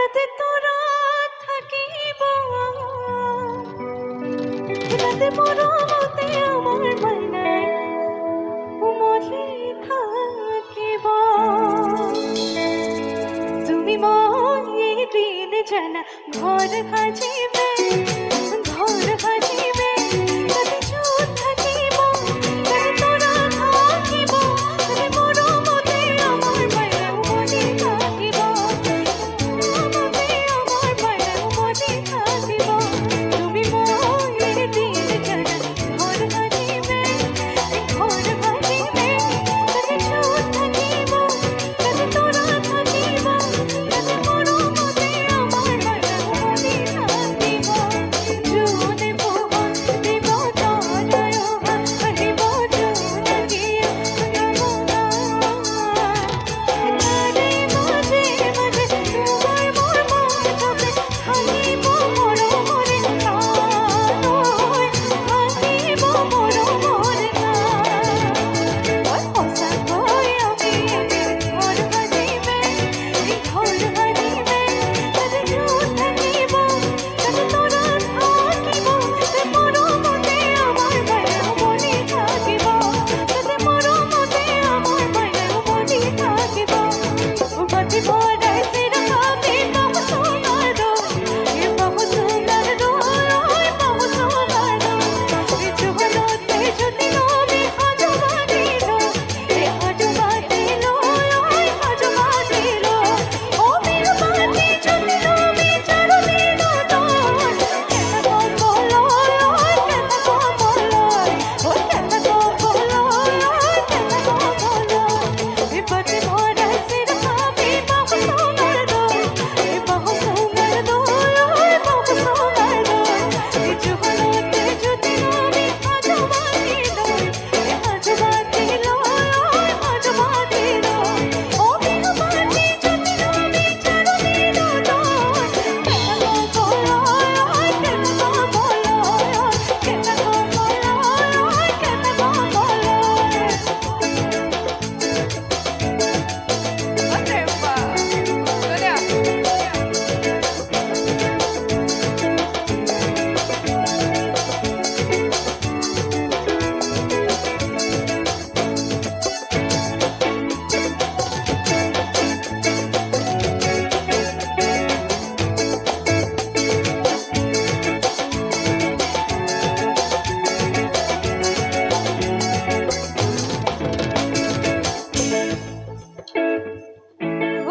তাতে তোরা থাকিব তাতে আমার উমলি থাকিব। তুমি মই দিন জানা ঘর সাজিবে।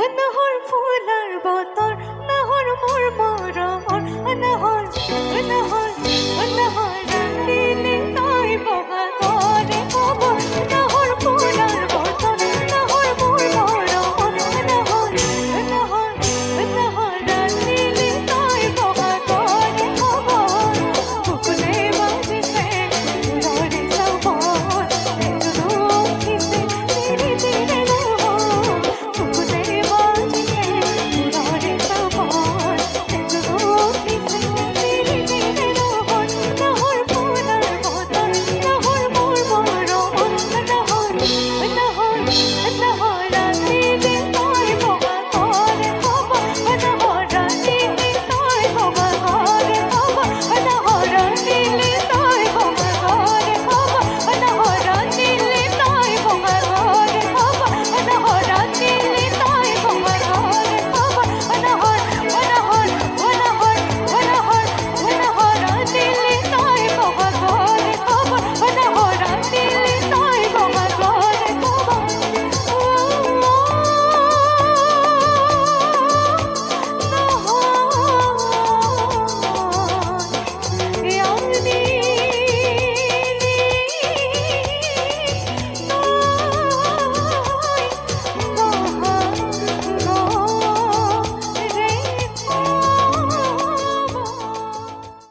নহর ফুলার বতর নহর মোর মরমর নহর নহর